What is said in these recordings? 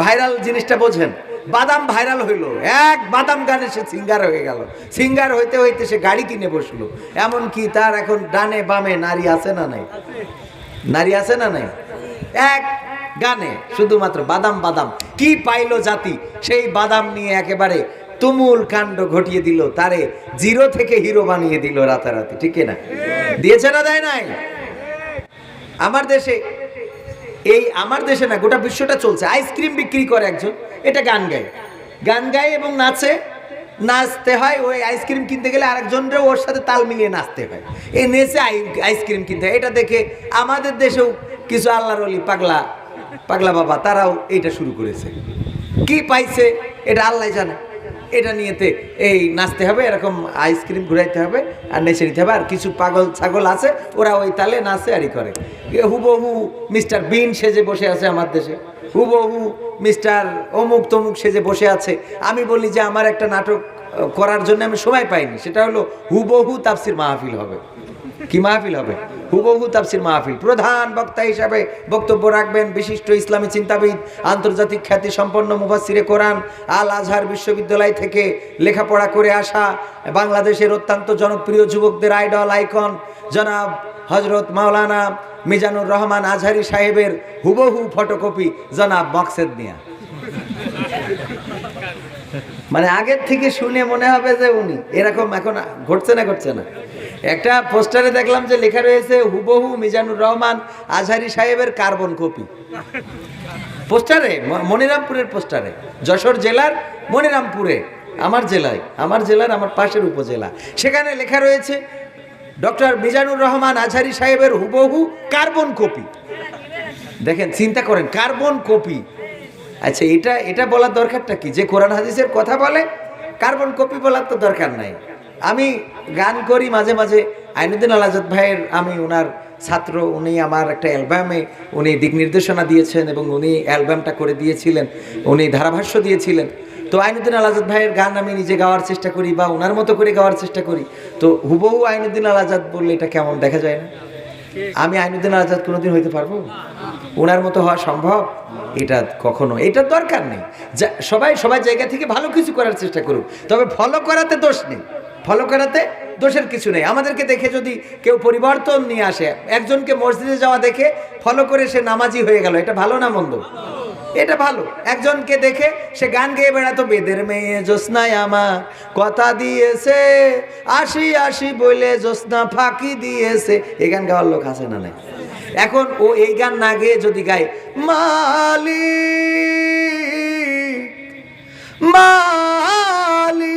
Viral জিনিসটা বোঝেন। বাদাম ভাইরাল হইল। এক বাদাম গানে সে সিঙ্গার হয়ে গেল। সিঙ্গার হইতে হইতে সে গাড়ি কিনে বসল। এমন কি তার এখন ডানে বামে নারী আছে না নাই? নারী আছে না নাই? এক গানে, শুধুমাত্র বাদাম বাদাম। কি পাইলো জাতি? সেই বাদাম নিয়ে একেবারে তুমুল কাণ্ড ঘটিয়ে দিল। তারে জিরো থেকে হিরো বানিয়ে দিল রাতারাতি। ঠিক না? দিয়েছে না দেয় নাই? আমার দেশে এই আমার দেশে না, গোটা বিশ্বটা চলছে। আইসক্রিম বিক্রি করে একজন, এটা গান গায়। গান গায় এবং নাচে। নাচতে হয়, ওই আইসক্রিম কিনতে গেলে আরেকজনরা ওর সাথে তাল মিলিয়ে নাচতে হয়। এই নেচে আই- আইসক্রিম কিনতে হয়। এটা দেখে আমাদের দেশেও কিছু আল্লাহর অলি পাগলা পাগলা বাবা, তারাও এইটা শুরু করেছে। কি পাইছে, এটা আল্লাহ জানে। এটা নিয়েতে এই নাচতে হবে, এরকম আইসক্রিম ঘুরাইতে হবে, আর নেচে নিতে হবে। আর কিছু পাগল ছাগল আছে, ওরা ওই তালে নাচে আরই করে। হুবহু মিস্টার বিন সেজে বসে আছে আমার দেশে। হুবহু মিস্টার অমুক তমুক সেজে বসে আছে। আমি বলি যে, আমার একটা নাটক করার জন্য আমি সময় পাইনি। সেটা হলো হুবহু তাপসির মাহফিল হবে। কি মাহফিল হবে? হুবহু তাফসির মাহফিল। প্রধান বক্তা হিসাবে বক্তব্য রাখবেন বিশিষ্ট ইসলামী চিন্তাবিদ, আন্তর্জাতিক খ্যাতি সম্পন্ন মুফাসিরে কোরআন, আল আজহার বিশ্ববিদ্যালয় থেকে লেখাপড়া করে আসা, বাংলাদেশের অত্যন্ত জনপ্রিয় যুবকদের আইডল আইকন, জনাব হজরত মাওলানা মিজানুর রহমান আজহারি সাহেবের হুবহু ফটোকপি জনাব মকসেদ মিয়া। মানে আগের থেকে শুনে মনে হবে যে উনি, এরকম এখন ঘটছে না ঘটছে না। একটা পোস্টারে দেখলাম যে লেখা রয়েছে, হুবহু মিজানুর রহমান আজহারি সাহেবের কার্বন কপি। পোস্টারে মনিরামপুরের পোস্টারে, যশোর জেলার মনিরামপুরে, আমার জেলায়, আমার জেলার আমার পাশের উপজেলা। সেখানে লেখা রয়েছে, ডক্টর মিজানুর রহমান আজহারি সাহেবের হুবহু কার্বন কপি। দেখেন, চিন্তা করেন, কার্বন কপি। আচ্ছা এটা এটা বলার দরকারটা কি? যে কোরআন হাদিসের কথা বলে, কার্বন কপি বলার তো দরকার নাই। আমি গান করি মাঝে মাঝে। আইনুদ্দিন আল আজাদ ভাইয়ের আমি ওনার ছাত্র, উনি আমার একটা অ্যালবামে উনি দিক নির্দেশনা দিয়েছেন এবং উনি অ্যালবামটা করে দিয়েছিলেন, উনি ধারাভাষ্য দিয়েছিলেন। তো আইনুদ্দিন আল আজাদ ভাইয়ের গান আমি নিজে গাওয়ার চেষ্টা করি বা ওনার মতো করে গাওয়ার চেষ্টা করি। তো হুবহু আইনুদ্দিন আল আজাদ বললে এটা কেমন দেখা যায় না? আমি আইনুদ্দিন আজাদ কোনোদিন হইতে পারব? ওনার মতো হওয়া সম্ভব? এটা কখনো, এটা দরকার নেই। সবাই সবাই জায়গা থেকে ভালো কিছু করার চেষ্টা করুক। তবে ফলো করাতে দোষ নেই। ফলো করাতে দোষের কিছু নেই। আমাদেরকে দেখে যদি কেউ পরিবর্তন নিয়ে আসে, একজনকে মসজিদে যাওয়া দেখে ফলো করে সে নামাজি হয়ে গেল। এটা ভালো না মন্দ? এটা ভালো। একজনকে দেখে সে গান গেয়ে বেড়াতো, বেদের মেয়ে জ্যোৎস্নায় আমার কথা দিয়েছে, আসি আসি বলে জ্যোৎস্না ফাঁকি দিয়েছে। এই গান গাওয়ার লোক আছে না নাই? এখন ও এই গান না গেয়ে যদি গায় মালি মালি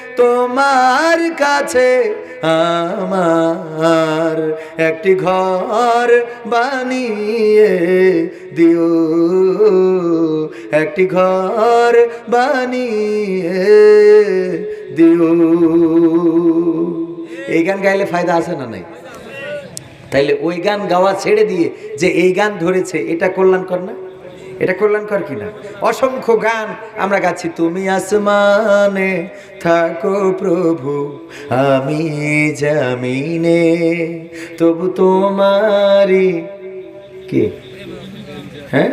তোমার কাছে আমার একটি ঘর বানিয়ে দিও। একটি ঘর বানিয়ে দিও। এই গান গাইলে ফায়দা আছে না নাই? তাইলে ওই গান গাওয়া ছেড়ে দিয়ে যে এই গান ধরেছে, এটা কল্যাণকর না? এটা কল্যাণকর কিনা? অসংখ্য গান আমরা গাচ্ছি, তুমি আসমানে থাকো প্রভু, আমি জামিনে, তবু তোমারি কে? হ্যাঁ?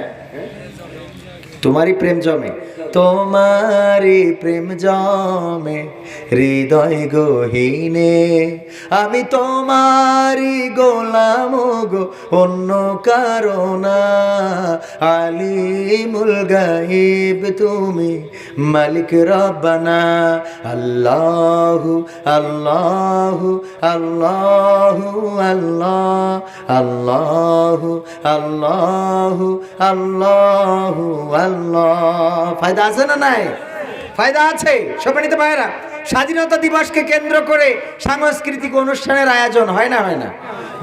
তোমারই প্রেম জমে। তোমারই প্রেম জমে, হৃদয় গহীনে। আমি তোমারই গোলাম গো, অন্য কারণা আলিমুল গাইব তুমি, মালিক রব্বানা। আল্লাহু আল্লাহু আল্লাহু, আল্লাহ, আল্লাহু আল্লাহু আল্লাহু, আল্লাহ। ফায়দা আছে না নাই? ফায়দা আছে। সম্মানিত ভাইয়েরা স্বাধীনতা দিবসকে কেন্দ্র করে সাংস্কৃতিক অনুষ্ঠানের আয়োজন হয় না হয় না?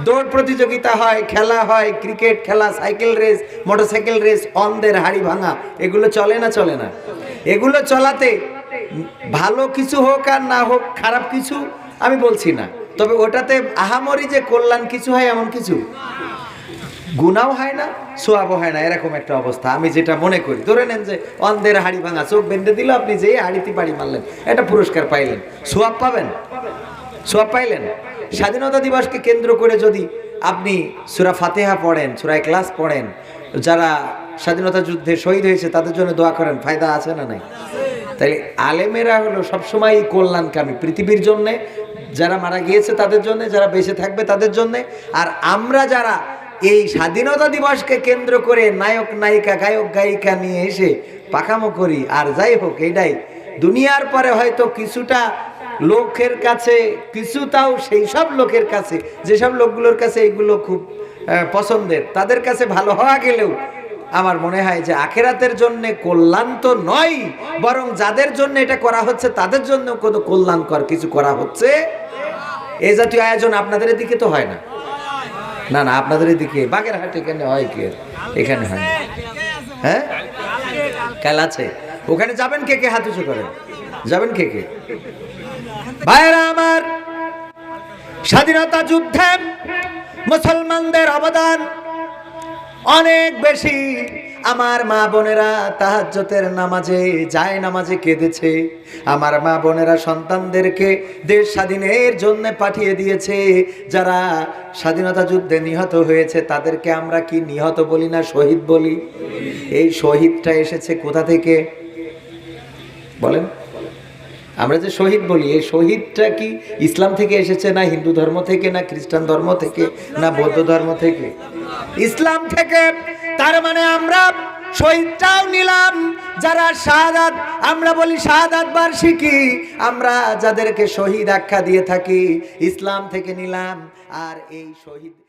দৌড় প্রতিযোগিতা হয়, খেলা হয়, ক্রিকেট খেলা, সাইকেল রেস, মোটরসাইকেল রেস, অন্ধের হাড়ি ভাঙা, এগুলো চলে না চলে না? এগুলো চলাতে ভালো কিছু হোক আর না হোক, খারাপ কিছু আমি বলছি না। তবে ওটাতে আহামরি যে কল্যাণ কিছু হয়, এমন কিছু? গুনাও হয় না, সোয়াবও হয় না, এরকম একটা অবস্থা। আমি যেটা মনে করি, ধরে নেন যে অন্ধের হাড়ি ভাঙা চোখ বেঁধে দিল, আপনি যে হাড়িতে বাড়ি মারলেন, এটা পুরস্কার পাইলেন। সোয়াব পাবেন? সোয়াব পাইলেন? স্বাধীনতা দিবসকে কেন্দ্র করে যদি আপনি সুরা ফাতেহা পড়েন, সুরা ক্লাস পড়েন, যারা স্বাধীনতা যুদ্ধে শহীদ হয়েছে, তাদের জন্য দোয়া করেন, ফায়দা আছে না নাই? তাইলে আলেমেরা হলো সবসময় কল্যাণকামী, পৃথিবীর জন্যে, যারা মারা গিয়েছে তাদের জন্য, যারা বেঁচে থাকবে তাদের জন্য, আর আমরা যারা এই স্বাধীনতা দিবসকে কেন্দ্র করে নায়ক, নায়িকা, গায়ক, গায়িকা নিয়ে এসে পাকামো করি। আর যাই হোক, এটাই। দুনিয়ার পরে হয়তো কিছুটা লোকের কাছে কিছু তাও সেই সব লোকের কাছে, যেসব লোকগুলোর কাছে এইগুলো খুব পছন্দের, তাদের কাছে ভালো হওয়া গেলেও আমার মনে হয় যে আখেরাতের জন্য কল্যাণ তো নয়, বরং যাদের জন্য এটা করা হচ্ছে, তাদের জন্য কোনো কল্যাণকর কিছু করা হচ্ছে। এই জাতীয় আয়োজন আপনাদের দিকে তো হয় না। না না, আপনাদের দিকে বাগেরহাট এখানে হয় কে? এখানে হয়। হ্যাঁ? কাল আছে। ওখানে যাবেন কে কে হাত উঁচু যাবেন কে কে? ভাইরা আমার, স্বাধীনতা যুদ্ধে মুসলমানদের অবদান অনেক বেশি। আমার মা বোনেরা তাহাজ্জতের নামাজে যায় নামাজে কেঁদেছে। আমার মা বোনেরা সন্তানদেরকে দেশ স্বাধীনের জন্য পাঠিয়ে দিয়েছে। যারা স্বাধীনতা যুদ্ধে নিহত হয়েছে, তাদেরকে আমরা কি নিহত বলি না শহীদ বলি? এই শহীদটা এসেছে কোথা থেকে? বলেন। আমরা যে শহীদ বলি, এই শহীদটা কি ইসলাম থেকে এসেছে না হিন্দু ধর্ম থেকে, না খ্রিস্টান ধর্ম থেকে, না বৌদ্ধ ধর্ম থেকে? ইসলাম থেকে। তার মানে আমরা শহীদটাও নিলাম, যারা শাহাদাত, আমরা বলি শাহাদাত বার্ষিকী। আমরা যাদেরকে শহীদ আখ্যা দিয়ে থাকি, ইসলাম থেকে নিলাম, আর এই শহীদ